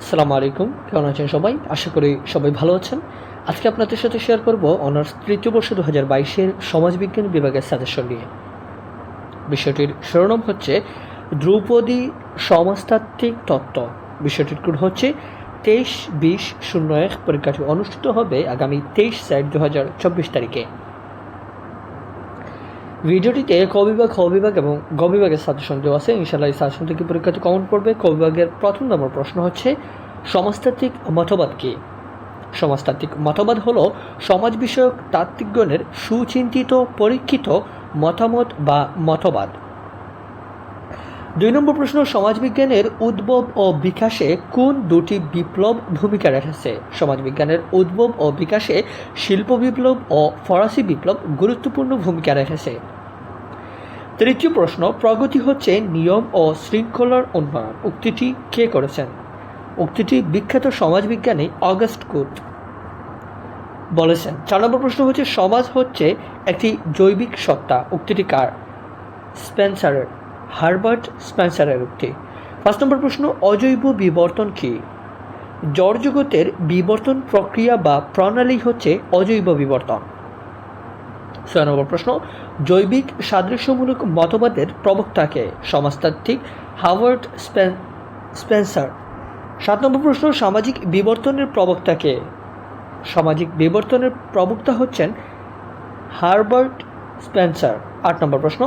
আসসালামু আলাইকুম। কেমন আছেন সবাই? আশা করি সবাই ভালো আছেন। আজকে আপনাদের সাথে শেয়ার করব অনার্স তৃতীয় বর্ষ দু হাজার বাইশের সমাজবিজ্ঞান বিভাগের সাজেশন নিয়ে। বিষয়টির শিরোনাম হচ্ছে দ্রৌপদী সমাজতাত্ত্বিক তত্ত্ব। বিষয়টির কোড হচ্ছে তেইশ বিশ শূন্য এক। পরীক্ষাটি অনুষ্ঠিত হবে আগামী তেইশ সাইট দু হাজার চব্বিশ তারিখে। ভিডিওটিতে ক বিভাগ এবং গ বিভাগের সাজেশন দেওয়া আছে। ইনশাল্লাহ এই সাজেশন থেকে পরীক্ষাতে কমন পড়বে ক বিভাগের প্রথম নম্বর প্রশ্ন হচ্ছে, সমাজতাত্ত্বিক মতবাদ কী? সমাজতাত্ত্বিক মতবাদ হল সমাজ বিষয়ক তাত্ত্বিকগণের সুচিন্তিত, পরীক্ষিত মতামত বা মতবাদ। দুই নম্বর প্রশ্ন, সমাজবিজ্ঞানের উদ্ভব ও বিকাশে কোন দুটি বিপ্লব ভূমিকা রেখেছে? সমাজবিজ্ঞানের উদ্ভব ও বিকাশে শিল্প বিপ্লব ও ফরাসি বিপ্লব গুরুত্বপূর্ণ ভূমিকা রেখেছে। তৃতীয় প্রশ্ন, প্রগতি হচ্ছে নিয়ম ও শৃঙ্খলার উন্নয়ন। উক্তিটি কে করেছেন? উক্তিটি বিখ্যাত সমাজবিজ্ঞানী অগাস্ট কুট বলেছেন। চার নম্বর প্রশ্ন হচ্ছে, সমাজ হচ্ছে একটি জৈবিক সত্তা। উক্তিটি কার? স্পেন্সারের, হারবার্ট স্পেন্সারের উক্তি। পাঁচ নম্বর প্রশ্ন, অজৈব বিবর্তন কি? জড়জগতের বিবর্তন প্রক্রিয়া বা প্রণালী হচ্ছে অজৈব বিবর্তন। ছয় নম্বর প্রশ্ন, জৈবিক সাদৃশ্যমূলক মতবাদের প্রবক্তাকে সমাজতাত্ত্বিক হাওয়ার্ড স্পেন স্পেন্সার। সাত নম্বর প্রশ্ন, সামাজিক বিবর্তনের প্রবক্তাকে, সামাজিক বিবর্তনের প্রবক্তা হচ্ছেন হারবার্ট স্পেন্সার। আট নম্বর প্রশ্ন,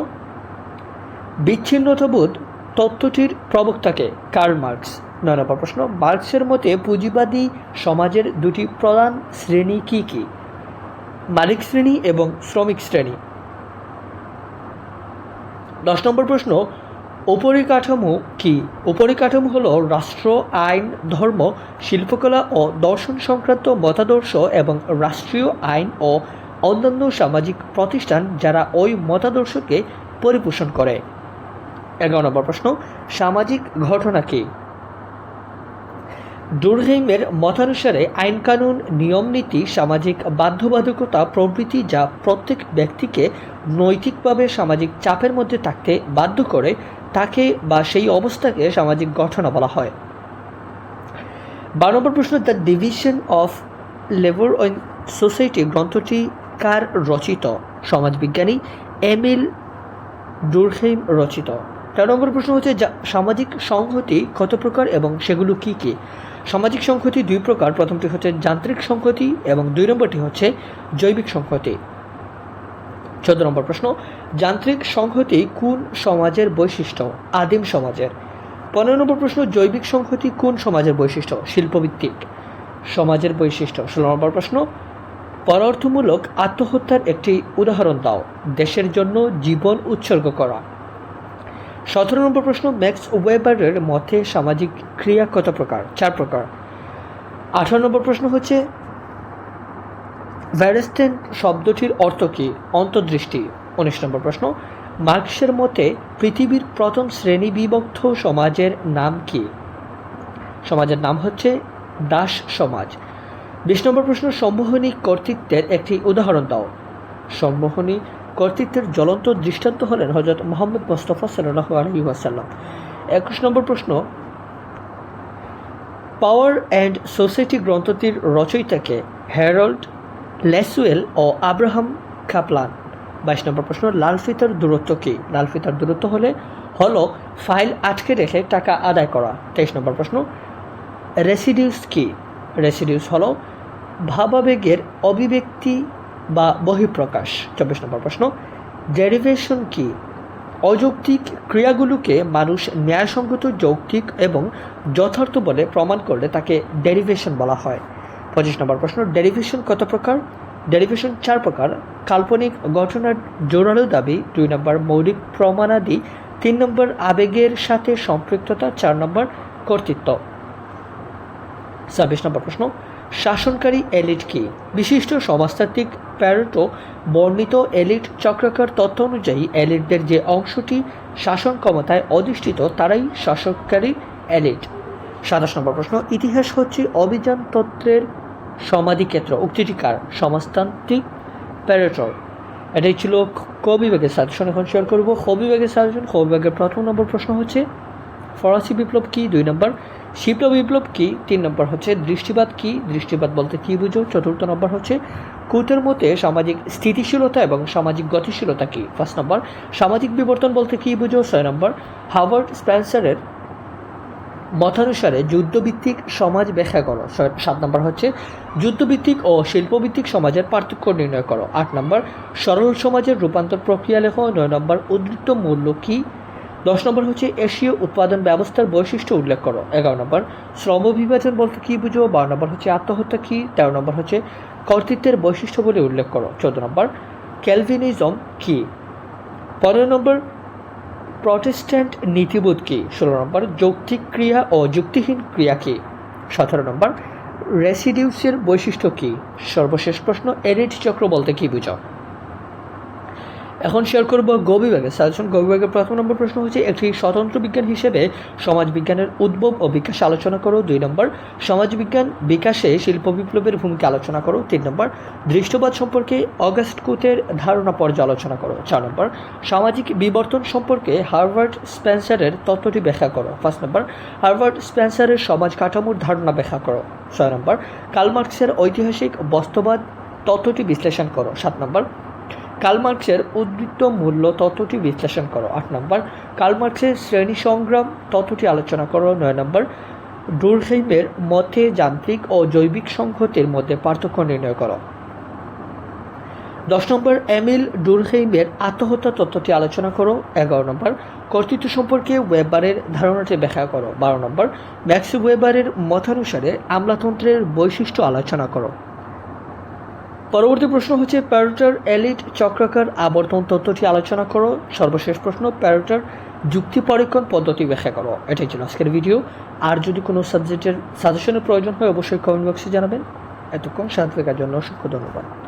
বিচ্ছিন্নতাবোধ তত্ত্বটির প্রবক্তাকে কার্ল মার্কস। নয় নম্বর প্রশ্ন, মার্কসের মতে পুঁজিবাদী সমাজের দুটি প্রধান শ্রেণি কি কি? মালিক শ্রেণি এবং শ্রমিক শ্রেণি। দশ নম্বর প্রশ্ন, উপরিকাঠামো কি? উপরিকাঠামো হলো রাষ্ট্র, আইন, ধর্ম, শিল্পকলা ও দর্শন সংক্রান্ত মতাদর্শ এবং রাষ্ট্রীয় আইন ও অন্যান্য সামাজিক প্রতিষ্ঠান যারা ওই মতাদর্শকে পরিপোষণ করে। এগারো নম্বর প্রশ্ন, সামাজিক ঘটনা কি? ডুরহেইমের মতানুসারে আইনকানুন, নিয়মনীতি, সামাজিক বাধ্যবাধকতা প্রভৃতি যা প্রত্যেক ব্যক্তিকে নৈতিকভাবে সামাজিক চাপের মধ্যে থাকতে বাধ্য করে, তাকে বা সেই অবস্থাকে সামাজিক ঘটনা বলা হয়। বারো নম্বর প্রশ্ন, the division of labour in society গ্রন্থটি কার রচিত? সমাজবিজ্ঞানী এমিল ডুরহেইম রচিত। তেরো নম্বর প্রশ্ন হচ্ছে সামাজিক সংহতি কত প্রকার এবং সেগুলো কি কি? সামাজিক সংহতি দুই প্রকার। প্রথমটি হচ্ছে যান্ত্রিক সংহতি এবং দুই নম্বরটি হচ্ছে জৈবিক সংহতি। চোদ্দ নম্বর প্রশ্ন, যান্ত্রিক সংহতি কোন সমাজের বৈশিষ্ট্য? আদিম সমাজের। পনেরো নম্বর প্রশ্ন, জৈবিক সংহতি কোন সমাজের বৈশিষ্ট্য? শিল্পভিত্তিক। সমাজের বৈশিষ্ট্য। ষোলো নম্বর প্রশ্ন, পরার্থমূলক আত্মহত্যার একটি উদাহরণ দাও। দেশের জন্য জীবন উৎসর্গ করা। সতেরো নম্বর প্রশ্ন, ম্যাক্স ওয়েবারের মতে সামাজিক ক্রিয়া কত প্রকার? চার প্রকার। আঠারো নম্বর প্রশ্ন হচ্ছে ভ্যারেস্টেন শব্দটির অর্থ কী? অন্তর্দৃষ্টি। উনিশ নম্বর প্রশ্ন, মার্কসের মতে পৃথিবীর প্রথম শ্রেণি বিভক্ত সমাজের নাম কি? সমাজের নাম হচ্ছে দাস সমাজ। বিশ নম্বর প্রশ্ন, সম্মোহনী কর্তৃত্বের একটি উদাহরণ দাও। সম্মোহনী কর্তৃত্বের জ্বলন্ত দৃষ্টান্ত হলেন হজরত মোহাম্মদ মোস্তফা সাল্লাহ আলহি ওয়াসাল্লাম। একুশ নম্বর প্রশ্ন, পাওয়ার অ্যান্ড সোসাইটি গ্রন্থটির রচয়িতাকে হ্যারল্ড লেসুয়েল ও আব্রাহাম খাপলান বাইশ নম্বর প্রশ্ন, লাল ফিতার দূরত্ব কী? লাল ফিতার দূরত্ব হলে হলো ফাইল আটকে রেখে টাকা আদায় করা। তেইশ নম্বর প্রশ্ন, রেসিডিউস কি? রেসিডিউস হলো ভাবাবেগের অভিব্যক্তি বা বহিঃপ্রকাশ? চব্বিশ নম্বর প্রশ্ন। ডেরিভেশন কি? অযৌক্তিক ক্রিয়াগুলোকে মানুষ ন্যায়সঙ্গত, যৌক্তিক এবং যথার্থ বলে প্রমাণ করলে তাকে ডেরিভেশন বলা হয়। পঁচিশ নম্বর প্রশ্ন, ডেরিভেশন কত প্রকার? ডেরিভেশন চার প্রকার। কাল্পনিক ঘটনার জোরালো দাবি, দুই নম্বর মৌলিক প্রমাণাদি, তিন নম্বর আবেগের সাথে সম্পৃক্ততা, চার নম্বর কর্তৃত্ব। ছাব্বিশ নম্বর প্রশ্ন শাসনকারী এলিট কি? বিশিষ্ট সমাজতাত্ত্বিক প্যারেটো বর্ণিত এলিট চক্রাকার তথ্য অনুযায়ী এলিটদের যে অংশটি শাসন ক্ষমতায় অধিষ্ঠিত, তারাই শাসককারী এলিট। সাতাশ নম্বর প্রশ্ন, ইতিহাস হচ্ছে অভিযান তত্ত্বের সমাধিক্ষেত্র। উক্তিটি কার? সমাজতান্ত্রিক প্যারেটর। এটাই ছিল ক বিভাগের সাজেশন এখন শেয়ার করব। খ বিভাগের সাজেশন খ বিভাগের প্রথম নম্বর প্রশ্ন হচ্ছে ফরাসি বিপ্লব কি দুই নম্বর? শিল্প বিপ্লব কি তিন নম্বর হচ্ছে দৃষ্টিবাদ কি? দৃষ্টিবাদ বলতে কি বুঝো? চতুর্থ নম্বর হচ্ছে কুতের মতে সামাজিক স্থিতিশীলতা এবং সামাজিক গতিশীলতা কি? ফার্স্ট নম্বর সামাজিক বিবর্তন বলতে কি বুঝো? ছয় নম্বর। হাওয়ার্ড স্প্যান্সারের মতানুসারে যুদ্ধভিত্তিক সমাজ ব্যাখ্যা করো। সাত নম্বর হচ্ছে যুদ্ধভিত্তিক ও শিল্পভিত্তিক সমাজের পার্থক্য নির্ণয় করো। আট নম্বর, সরল সমাজের রূপান্তর প্রক্রিয়া লেখ। নয় নম্বর উদ্বৃত্ত মূল্য কি? দশ নম্বর হচ্ছে এশীয় উৎপাদন ব্যবস্থার বৈশিষ্ট্য উল্লেখ করো। এগারো নম্বর, শ্রম বিভাজন বলতে কী বুঝো? বারো নম্বর হচ্ছে আত্মহত্যা কী? তেরো নম্বর হচ্ছে কর্তৃত্বের বৈশিষ্ট্য বলে উল্লেখ করো। চোদ্দ নম্বর, ক্যালভিনিজম কি? পনেরো নম্বর, প্রটেস্ট্যান্ট নীতিবোধ কি? ষোলো নম্বর, যৌক্তিক ক্রিয়া ও যুক্তিহীন ক্রিয়া কি? সতেরো নম্বর, রেসিডিউসের বৈশিষ্ট্য কী? সর্বশেষ প্রশ্ন, এরিট চক্র বলতে কী বুঝো? এখন শেয়ার করব গো বিভাগের সাজেশন গো বিভাগের প্রথম নম্বর প্রশ্ন হচ্ছে, একটি স্বতন্ত্র বিজ্ঞান হিসেবে সমাজ বিজ্ঞানের উদ্ভব ও বিকাশ আলোচনা করো, দুই নম্বর। সমাজ বিজ্ঞান বিকাশে শিল্প বিপ্লবের ভূমিকা আলোচনা করো, তিন নম্বর। দৃষ্টবাদ সম্পর্কে অগাস্ট কুতের ধারণা পর্যালোচনা করো, চার নম্বর। সামাজিক বিবর্তন সম্পর্কে হার্ভার্ড স্পেন্সারের তত্ত্বটি ব্যাখ্যা করো, পাঁচ নম্বর। হার্ভার্ড স্পেন্সারের সমাজ কাঠামোর ধারণা ব্যাখ্যা করো, ছয় নম্বর। কালমার্কসের ঐতিহাসিক বস্তুবাদ তত্ত্বটি বিশ্লেষণ করো, সাত নম্বর। কালমার্কসের উদ্বৃত্ত মূল্য তত্ত্বটি বিশ্লেষণ করো। আট নম্বর, কালমার্কসের শ্রেণি সংগ্রাম তত্ত্বটি আলোচনা করো। নয় নম্বর ডুরহেইমের মতে যান্ত্রিক ও জৈবিক সংহতির মধ্যে পার্থক্য নির্ণয় করো। দশ নম্বর, এমিল ডুরহেইমের আত্মহত্যা তত্ত্বটি আলোচনা করো। এগারো নম্বর, কর্তৃত্ব সম্পর্কে ওয়েবারের ধারণাটি ব্যাখ্যা করো। বারো নম্বর, ম্যাক্স ওয়েবারের মতানুসারে আমলাতন্ত্রের বৈশিষ্ট্য আলোচনা করো। পরবর্তী প্রশ্ন হচ্ছে, প্যারোটার এলিট চক্রাকার আবর্তন তত্ত্বটি আলোচনা করো। সর্বশেষ প্রশ্ন, প্যারোটার যুক্তি পরীক্ষণ পদ্ধতি ব্যাখ্যা করো। এটাই ছিল আজকের ভিডিও আর যদি কোনো সাবজেক্টের সাজেশনের প্রয়োজন হয়, অবশ্যই কমেন্ট বক্সে জানাবেন। এতক্ষণ সাথে থাকার জন্য অসংখ্য ধন্যবাদ।